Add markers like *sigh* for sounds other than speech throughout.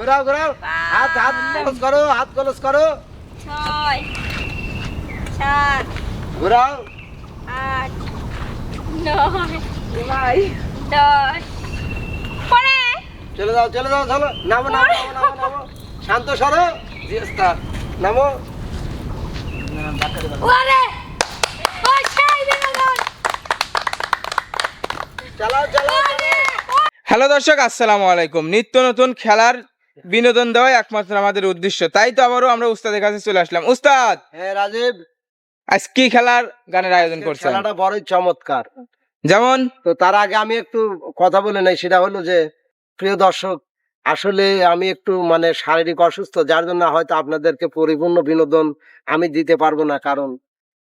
ঘোরাও ঘোরাও। হাত হাত ক্লোজ করো হাত ক্লোজ করো। ছয় সাত ঘোরাও। আট নয়। দশ। পরে। চলে যাও চলে যাও চলো। নামো নামো নামো শান্ত সরো। জিএসটা। নামো। ওরে হ্যালো দর্শক আসসালামু আলাইকুম। নিত্য নতুন খেলার বিনোদন দেওয়াই একমাত্র আমাদের উদ্দেশ্য। তাই তো আবারও আমরা উস্তাদের কাছে চলে আসলাম। উস্তাদ! হ্যাঁ রাজীব! আজ কি খেলার গানের আয়োজন করছেন? খেলাটা বড়ই চমৎকার। যেমন? তো তার আগে আমি একটু কথা বলে নাই সেটা হলো যে প্রিয় দর্শক আসলে আমি একটু মানে শারীরিক অসুস্থ যার জন্য হয়তো আপনাদেরকে পরিপূর্ণ বিনোদন আমি দিতে পারব না কারণ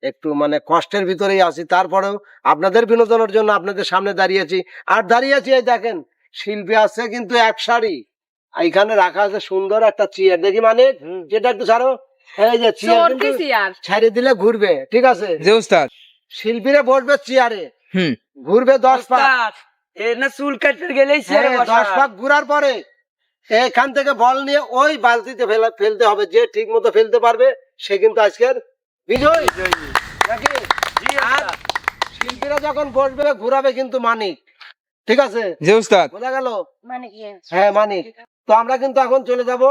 একটু মানে কষ্টের ভিতরেই আছি। তারপরেও আপনাদের বিনোদনের জন্য আপনাদের সামনে দাঁড়িয়েছি আর দাঁড়িয়েছি এই দেখেন শিল্পী আছে কিন্তু এক শাড়ি। এখানে রাখা আছে সুন্দর একটা চেয়ার দেখি মানে? যেটা একটু ছাড়ো। এই যে চেয়ার কিন্তু দিলে ঘুরবে ঠিক আছে? যে উস্তাদ শিল্পীরা বসবে চেয়ারে ঘুরবে দশ পাক। না চুল কাটতে গেলেই হ্যাঁ, দশ পাক ঘুরার পরে এখান থেকে বল নিয়ে ওই বালতিতে ফেলতে হবে যে ঠিক মতো ফেলতে পারবে সে কিন্তু আজকের বিজয়। নাকি? শিল্পীরা যখন বসবে ঘুরাবে কিন্তু মানিক ঠিক আছে? যে উস্তাদ বোঝা গেল? মানে কি হ্যাঁ মানিক। তো আমরা কিন্তু এখন চলে যাব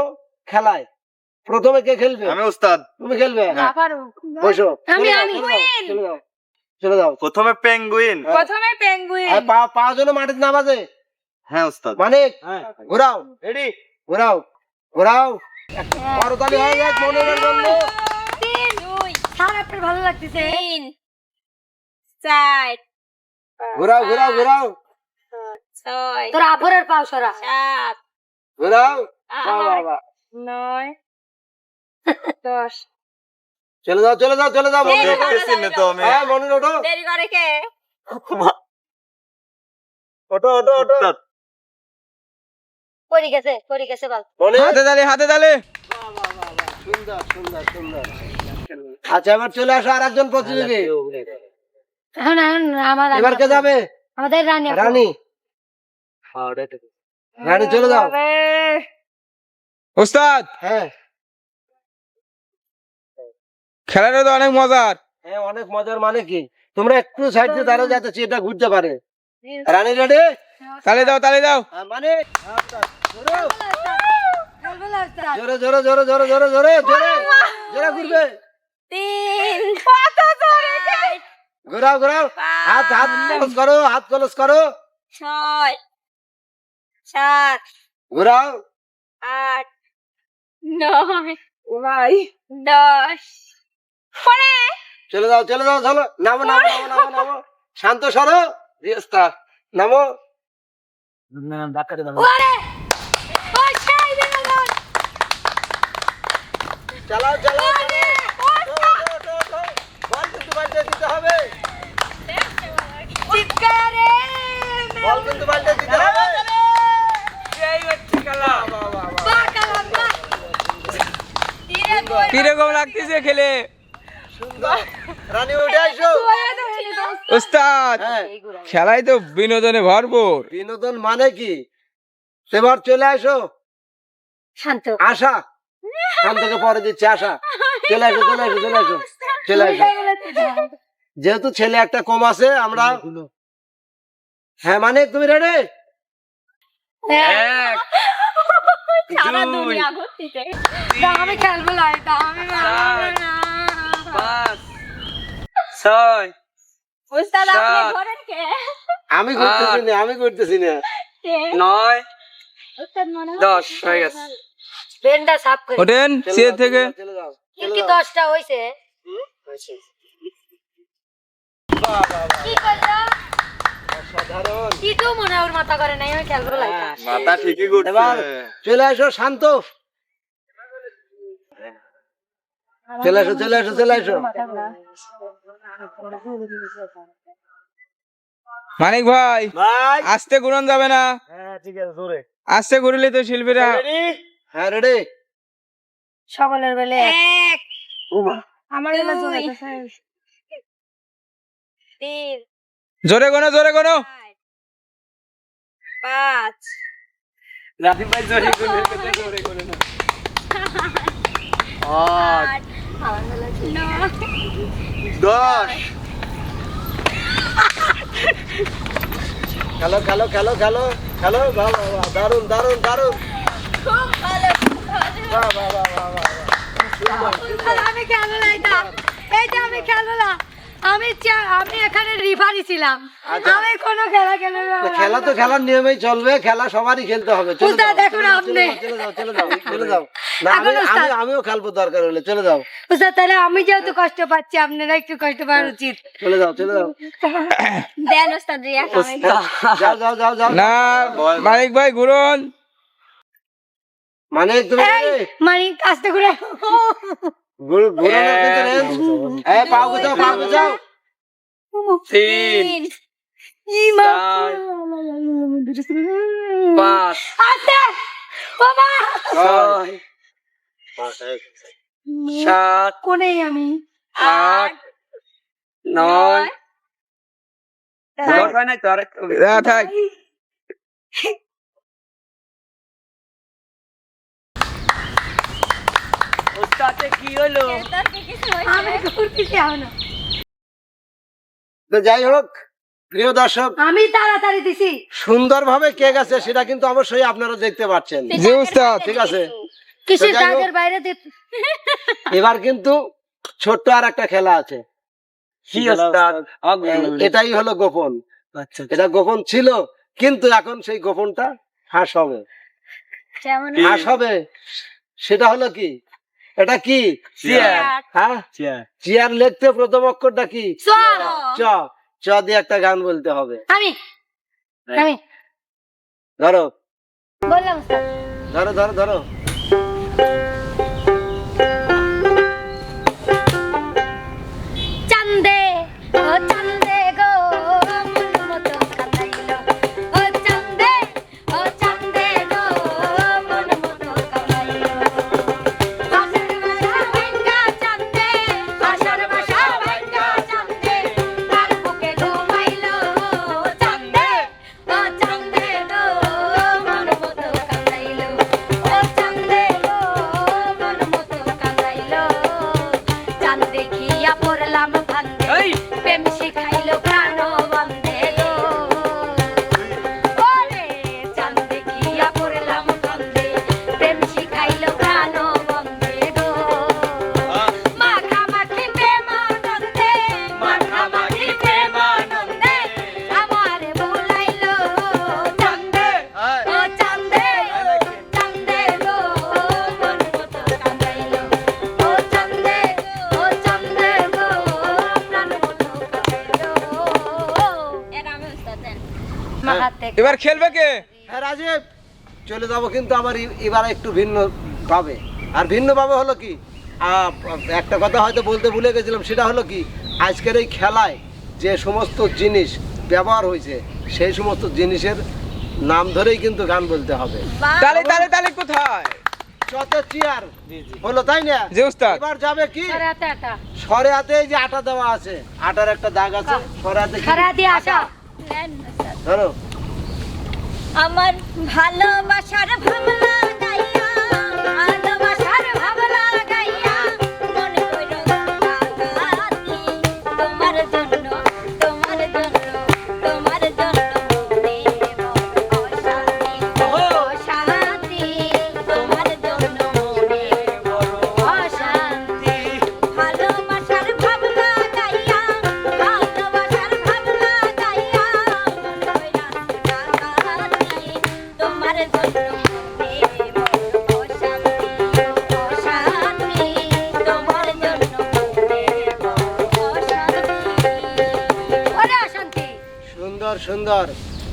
খেলায়। প্রথমে কে খেলবে? আমি উস্তাদ। তুমি খেলবে? বসো। আমি, আমি। চলে যাও, চলে যাও প্রথমে পেঙ্গুইন প্রথমে পেঙ্গুইন আর পা পা যেন মাটিতে না বাজে হ্যাঁ উস্তাদ। মানিক হ্যাঁ। ঘোরাও। রেডি ঘোরাও। ঘোরাও। করতালি হয়ে যাক মনের জন্য তিন দুই। স্যার আপনার ভালো লাগতেছে। তিন চার ঘোরাও ঘোরাও ঘোরাও। ছয় তোর আভরের পাও সরা। সাত ঘোরাও। নয় *laughs* দশ। চলে যাও চলে যাও চলে যাও তো আমি। হ্যাঁ মনে ওঠো। দেরি করে কে? ওঠো ওঠো ওঠো। উস্তাদ গেছে পড়ে গেছে বল। হাতে তালে হাতে তালে। সুন্দর সুন্দর সুন্দর। আচ্ছা এবার চলে আসো আর একজন প্রতিযোগী এখন এখন আমার এবার কে যাবে? আমাদের রানী। রানী? রানী চলে যাও। উস্তাদ হ্যাঁ। খেলাটা তো অনেক মজার। হ্যাঁ অনেক মজার মানে কি? তোমরা একটু সাইড দিয়ে দাঁড়াও যাতে চেয়েটা ঘুরতে পারে। রানী রেডি তালে দাও তালে দাও। মানে? জোরে জোরে জোরে জোরে জোরে জোরে জোরে জোরে ঘুরবে। তিন কত জোরে ঘোরাও ঘোরাও। হাত হাত ক্লোজ করো হাত ক্লোজ করো। ছয়। সাত ঘোরাও। আট নয় দশ। পরে। চলে যাও চলে যাও চলো। নামো নামো নামো নামো শান্ত সরো। নামো। চালাও চালাও। বল কিন্তু বালতি দিতে হবে। চিৎকারে বল কিন্তু বালতি দিতে হবে বাকালাম না ধীরে কই কীরকম লাগতেছে খেলে? উস্তাদ হ্যাঁ। খেলাই তো বিনোদনে ভরপুর। বিনোদন মানে কি? এবার চলে আসো। শান্ত। আশা খান থেকে পরে দিচ্ছে আশা চলে আসো চলে আসো চলে আসো চলে আসো। যেহেতু ছেলে একটা কম আছে আমরা হ্যাঁ মানে তুমি রেডি এক। সারা দুনিয়া আমি খেলব আমি ছয়। উস্তাদ আপনি কে? আমি ঘুরতেছি না আমি ঘুরতেছি না। নয়। দশ হয়ে গেছে। সাফ করে ওঠেন থেকে কি দশটা হয়েছে। কি করল? টিটু মনে ওর মাথা করে নাই আমি খেলব না এটা। মাথা ঠিকই করছে এবার চলে আসো শান্ত। চলে আসো চলে আসো চলে আসো। মানিক ভাই ভাই আস্তে ঘুরন যাবে না। হ্যাঁ ঠিক আছে জোরে। আস্তে ঘুরলে তো শিল্পীরা। হ্যাঁ রেডি সকলের বেলে এক। আমার বেলা জোরে। তিন। জোরে গোনো জোরে গোনো। পাঁচ। রাজীব ভাই জোরে গোনো জোরে গোনো আট। দশ। খেলো খেলো খেলো খেলো খেলো। বাবা দারুণ দারুণ দারুণ খুব ভালো আমি খেলো না এটা। এটা আমি খেলো না। আমি চা- আমি এখানে রিফারি ছিলাম। আচ্ছা। আমি কোনো খেলা খেলব না তো খেলা তো খেলার নিয়মেই চলবে খেলা সবারই খেলতে হবে। চলে যাও, দেখুন আপনি। চলে যাও চলে যাও চলে যাও আমি আমিও খেলব দরকার হলে চলে যাও। তাহলে আমি যেহেতু কষ্ট পাচ্ছি আপনারা একটু কষ্ট পাওয়া উচিত। চলে যাও চলে যাও। দেন রিয়া যাও যাও যাও যাও না মালিক ভাই ঘুরুন। মানে তুমি এই মানে আস্তে করে ঘুর- তিন পাঁচ। সাত কোনে আমি? আট নয়। হয় নাই তো আরেকটু থাক। ওস্তাদে কি হলো? আমি ঘুরতেছি এখন তো যাই হোক প্রিয় দর্শক আমি তাড়াতাড়ি দিছি। সুন্দরভাবে কে গেছে সেটা কিন্তু অবশ্যই আপনারা দেখতে পাচ্ছেন। জি উস্তাদ ঠিক আছে। কিসের যাই বাইরে এবার কিন্তু ছোট্ট আর একটা খেলা আছে। কি এটাই হলো গোপন। আচ্ছা এটা গোপন ছিল কিন্তু এখন সেই গোপনটা ফাঁস হবে। ফাঁস হবে সেটা হলো কি? এটা কি? চেয়ার। হ্যাঁ? চেয়ার। চেয়ার লিখতে প্রথম অক্ষরটা কি। চ। চ। দিয়ে একটা গান বলতে হবে। আমি। আমি। ধরো। বললাম ধরো ধরো ধরো। দেখিয়া পড়লাম ফান্দে এবার খেলবে কে? হ্যাঁ রাজীব চলে যাব কিন্তু আমার এবার একটু ভিন্ন ভাবে। আর ভিন্ন ভাবে হলো কি? একটা কথা হয়তো বলতে ভুলে গেছিলাম সেটা হলো কি? আজকের এই খেলায় যে সমস্ত জিনিস ব্যবহার হয়েছে সেই সমস্ত জিনিসের নাম ধরেই কিন্তু গান বলতে হবে। তালে তালে তালে কোথায়? যত চেয়ার। হলো তাই না? জি উস্তাদ। এবার যাবে কি? সরে হাতে আটা। এই যে আটা দেওয়া আছে আটার একটা দাগ আছে সরে হাতে সরে হাতে আটা। ধরো। আমার ভালোবাসার ভাবলা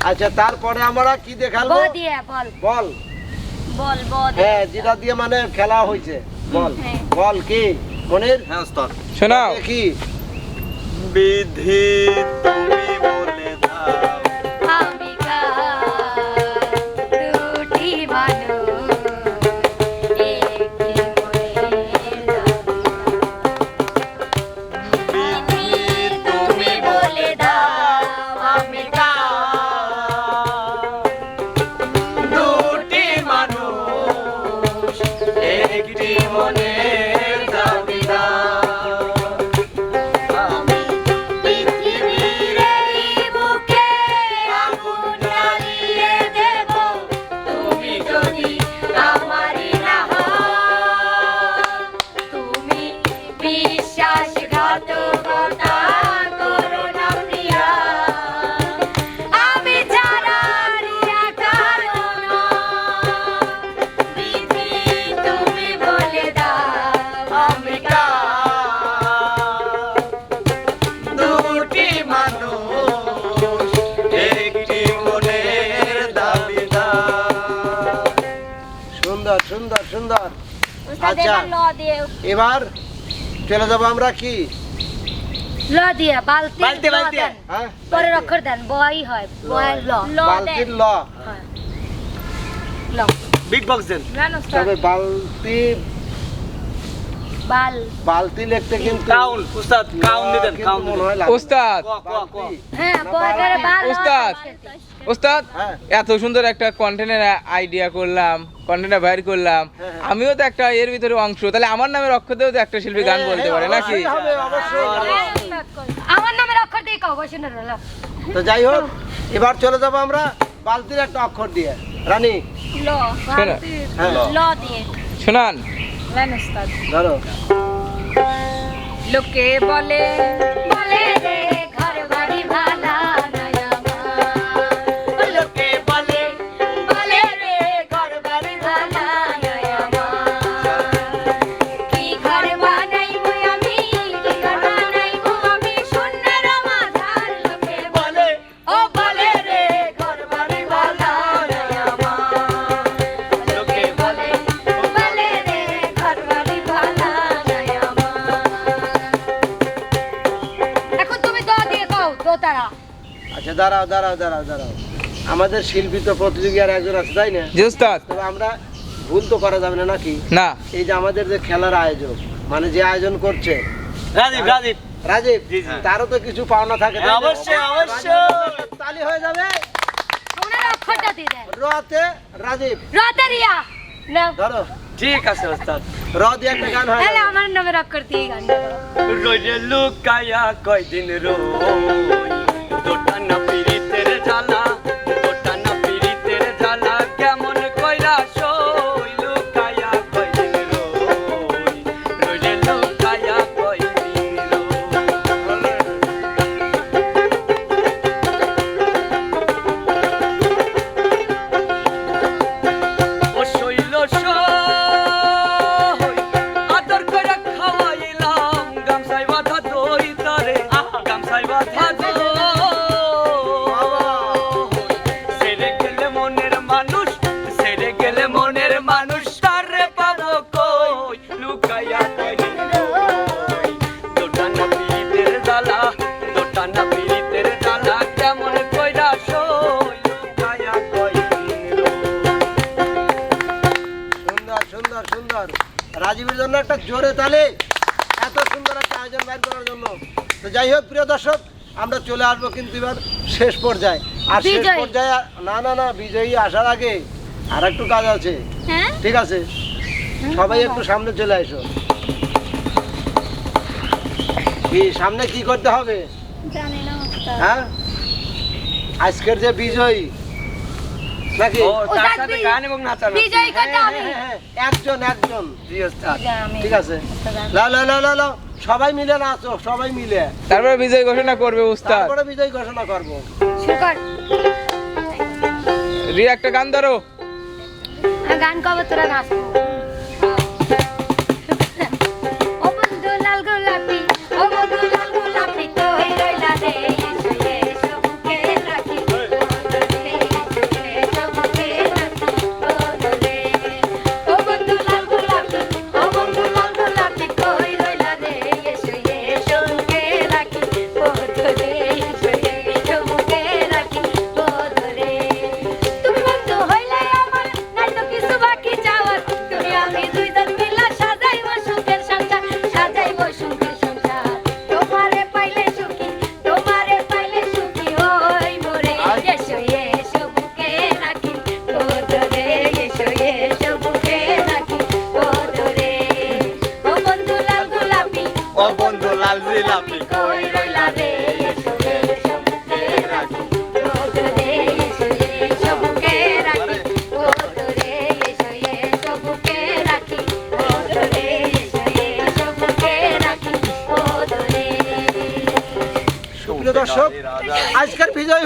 আচ্ছা তারপরে আমরা কি দেখাবো? বল বল। বল। বল হ্যাঁ যেটা দিয়ে মানে খেলা হয়েছে। বল। হ্যাঁ। বল কি? মনির? হ্যাঁ ওস্তাদ। শোনাও। কি বিধি সুন্দর সুন্দর। আচ্ছা। এবার চলে যাব আমরা কি? ল দিয়ে বালতি বালতি, ল বালতি। হ্যাঁ? পরের অক্ষর দেন বয় হয় ল ল। বালতির ল। ল। Big box then. তবে বালতি বাল। বালতি লিখতে কিন্তু কাউন উস্তাদ কাউন দিতেন কাউন লাগে। উস্তাদ। ক ক ক বালতি। হ্যাঁ না, বাল উস্তাদ। উস্তাদ এত সুন্দর একটা কন্টেন্টের আইডিয়া করলাম কন্টেন্টটা বাইর করলাম। হ্যাঁ, হ্যাঁ। আমিও তো একটা এর ভিতরে অংশ তাহলে আমার নামের অক্ষর দিয়েও তো একটা শিল্পী গান হ্যাঁ, বলতে পারে নাকি। আমার নামের অক্ষর দিয়ে তো যাই হোক এবার চলে যাব আমরা বালতির একটা অক্ষর দিয়ে। রানী। ল ল দিয়ে। শোনান। জান উস্তাদ ধরো লোকে বলে বলে রে আচ্ছা দাঁড়াও দাঁড়াও দাঁড়াও দাঁড়াও। আমাদের শিল্পী তো প্রতিযোগী আর একজন আছে তাই না? জি উস্তাদ। তবে আমরা ভুল তো করা যাবে না নাকি? না। এই যে আমাদের যে খেলার আয়োজক মানে যে আয়োজন করছে। রাজীব রাজীব। রাজীব জি, জি। তারও তো কিছু পাওনা থাকে তাই না? অবশ্যই, অবশ্যই। তালি হয়ে যাবে। ওনার অক্ষরটা দিয়ে দেন। রতে রাজীব। রতারিয়া না। ধরো। ঠিক আছে উস্তাদ। র দিয়ে একটা গান হয়। তাহলে আমার নামের অক্ষর দিয়ে গান গাও। রইলে লুকায়া কয়দিন রই জোরে তালে এত সুন্দর একটা আয়োজন বাইর করার জন্য। তো যাই হোক প্রিয় দর্শক আমরা চলে আসব কিন্তু এবার শেষ পর্যায়ে। আর শেষ পর্যায়ে না না না বিজয়ী আসার আগে আর একটু কাজ আছে। হ্যাঁ? ঠিক আছে? সবাই একটু সামনে চলে আসো। কি সামনে কি করতে হবে? হ্যাঁ? আজকের যে বিজয়ী নাকি? ও তার সাথে গান এবং নাচানো বিজয় হ্যাঁ, কথা আমি হ্যাঁ, হ্যাঁ, একজন একজন। ওস্তাদ ঠিক আছে। লা লা লা লা লা সবাই মিলে নাচো সবাই মিলে। তারপরে বিজয় ঘোষণা করবে উস্তাদ। তারপরে বিজয় ঘোষণা করব। শুকর। রি একটা গান ধরো। গান কবে তোরা নাচবো।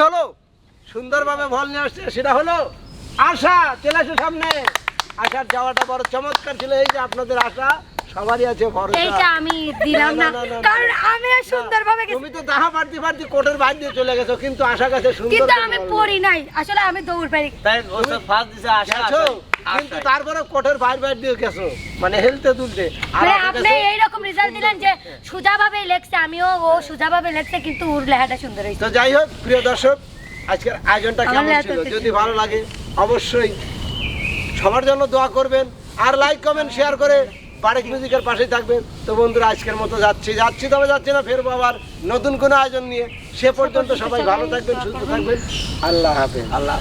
হলো। সুন্দরভাবে বল নিয়ে আসছে সেটা হলো আশা চলে আসো সামনে। আশার যাওয়াটা বড় চমৎকার ছিল এই যে আপনাদের আশা সবারই আছে ভরসা। এইটা আমি দিলাম না, কারণ আমি সুন্দরভাবে গেছি। তুমি তো দাহা পারতে পারতে কোটের বাইর দিয়ে চলে গেছো কিন্তু আশা কাছে সুন্দর কিন্তু আমি পড়ি নাই আসলে আমি দৌড় পারি। তাই ওসব ফার্স্ট দিছে আশা কিন্তু তারপরে কোটের বাইর বাইর দিয়ে গেছো। মানে হেলতে তুলতে মানে আপনি এইরকম রেজাল্ট দিলেন যে সুজাভাবে লেখছে আমিও ও সুজাভাবে লেখছে কিন্তু ওর লেখাটা সুন্দর হয়েছে। তো যাই হোক প্রিয় দর্শক আজকের আয়োজনটা কেমন ছিল? যদি ভালো লাগে অবশ্যই সবার জন্য দোয়া করবেন। আর লাইক কমেন্ট শেয়ার করে বারেক মিউজিকের পাশে থাকবেন। তো বন্ধুরা আজকের মতো যাচ্ছি। যাচ্ছি তবে যাচ্ছি না ফেরবো আবার নতুন কোনো আয়োজন নিয়ে। সে পর্যন্ত সবাই ভালো থাকবেন সুস্থ থাকবেন। আল্লাহ হাফেজ। আল্লাহ